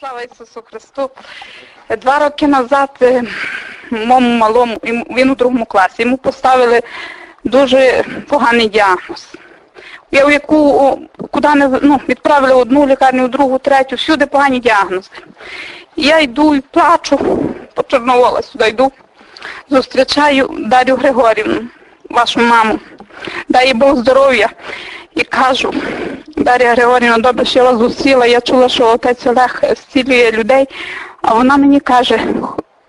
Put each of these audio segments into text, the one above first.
Слава Ісусу Христу. Два роки назад е, моєму малому, він у другому класі, йому поставили дуже поганий діагноз. Я в яку куди не ну, відправили одну лікарню, другу, третю, всюди погані діагнози. Я йду і плачу, по Чорновола сюди йду, зустрічаю Дар'ю Григорівну, вашу маму. Дай Бог здоров'я. І кажу, Дар'я Григорівна, добре, що вас зустріла, я чула, що отець Олег зцілює людей, а вона мені каже,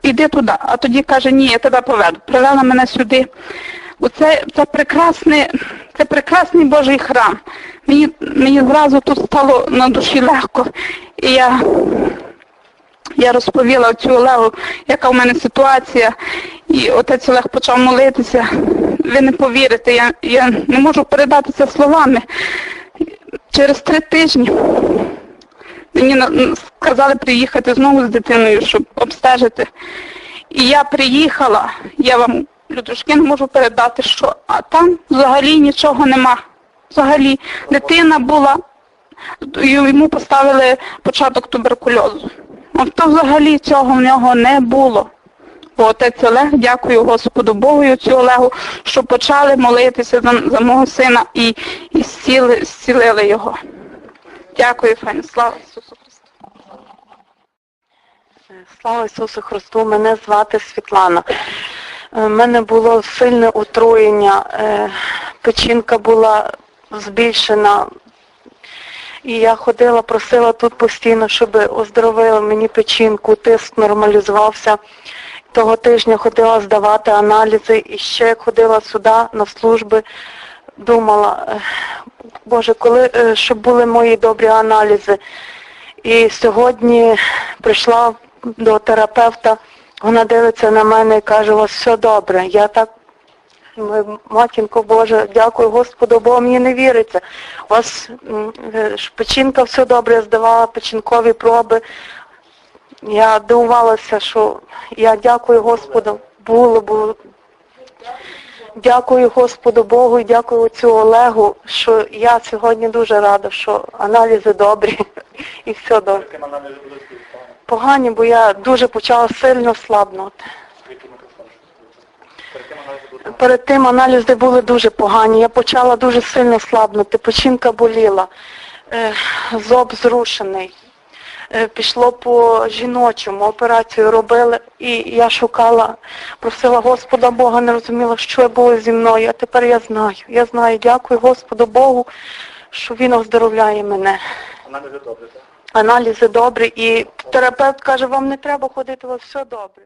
іди туди, а тоді каже, ні, я тебе поведу. Привела мене сюди. Оце це прекрасний, це прекрасний Божий храм. Мені, мені зразу тут стало на душі легко. І я я розповіла цю Олегу, яка в мене ситуація, і отець Олег почав молитися. Ви не повірите, я, я не можу передати це словами. Через три тижні мені сказали приїхати знову з дитиною, щоб обстежити. І я приїхала, я вам, людушки, не можу передати, що а там взагалі нічого нема. Взагалі, дитина була, йому поставили початок туберкульозу. От то взагалі цього в нього не було. Бо отець Олег, дякую Господу Богу і отцю Олегу, що почали молитися за, за мого сина і, і зціли, зцілили його. Дякую, Фані. Слава Ісусу Христу. Слава Ісусу Христу, мене звати Світлана. У мене було сильне отруєння, е, печінка була збільшена. І я ходила, просила тут постійно, щоб оздоровили мені печінку, тиск нормалізувався. Того тижня ходила здавати аналізи і ще як ходила сюди на служби, думала, Боже, коли е, щоб були мої добрі аналізи. І сьогодні прийшла до терапевта, вона дивиться на мене і каже, у вас все добре. Я так, матінко Боже, дякую Господу, бо мені не віриться. У вас е, печінка все добре, я здавала печінкові проби. Я дивувалася, що я дякую Господу, було, було. Дякую Господу Богу і дякую цю Олегу, що я сьогодні дуже рада, що аналізи добрі і все добре. Погані? Бо я дуже почала сильно слабнути. Перед тим аналізи були дуже погані. Я почала дуже сильно слабнути, печінка боліла, зоб зрушений. Е, Пішло по жіночому, операцію робили, і я шукала, просила Господа Бога, не розуміла, що було зі мною, а тепер я знаю. Я знаю, дякую Господу Богу, що Він оздоровляє мене. Аналізи добрі, так? Аналізи добрі, і терапевт каже, вам не треба ходити, у вас все добре.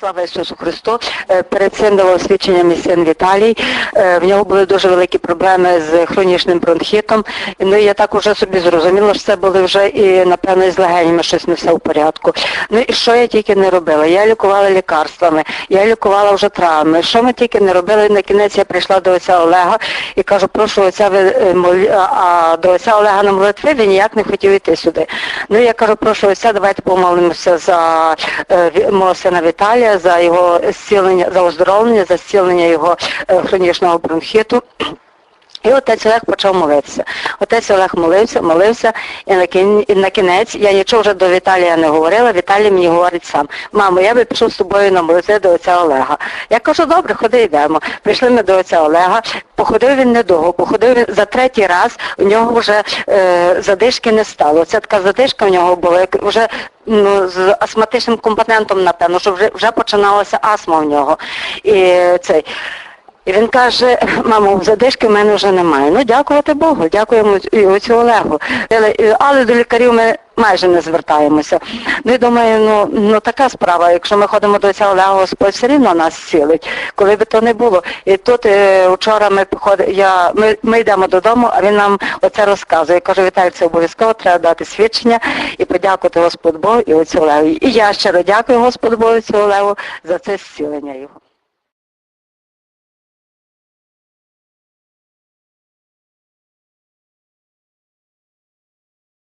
Слава Ісусу Христу. Е, Перед цим давав свідчення мій син Віталій. Е, В нього були дуже великі проблеми з хронічним бронхітом. Ну і я так уже собі зрозуміла, що це були вже і, напевно, і з легенями щось не все в порядку. Ну і що я тільки не робила? Я лікувала лікарствами, я лікувала вже травми. Що ми тільки не робили, на кінець я прийшла до отця Олега і кажу, прошу отця ви е, молі- а- до отця Олега на молитви він ніяк не хотів йти сюди. Ну я кажу, прошу отця, давайте помолимося за е, мого сина Віталія, за його зцілення, за оздоровлення, за зцілення його е, хронічного бронхіту. І отець Олег почав молитися. Отець Олег молився, молився, і на, кін... і на кінець я нічого вже до Віталія не говорила, Віталій мені говорить сам, мамо, я би пішов з тобою на молитви до отця Олега. Я кажу, добре, ходи йдемо. Прийшли ми до отця Олега, походив він недовго, походив він за третій раз, у нього вже е, задишки не стало. Це така задишка в нього була, як вже ну, з астматичним компонентом, напевно, що вже, вже починалася астма в нього. І цей. І він каже, мамо, задишки в мене вже немає. Ну, дякувати Богу, дякуємо і оцю Олегу. Але, але до лікарів ми майже не звертаємося. Ну і думаю, ну, ну така справа, якщо ми ходимо до цього Олега, Господь все рівно нас цілить, коли би то не було. І тут е, вчора ми я, ми, ми йдемо додому, а він нам оце розказує. Я кажу, Віталій, це обов'язково треба дати свідчення і подякувати Господу Богу і оцю Олегу. І я щиро дякую Господу Богу і оцю Олегу за це зцілення його.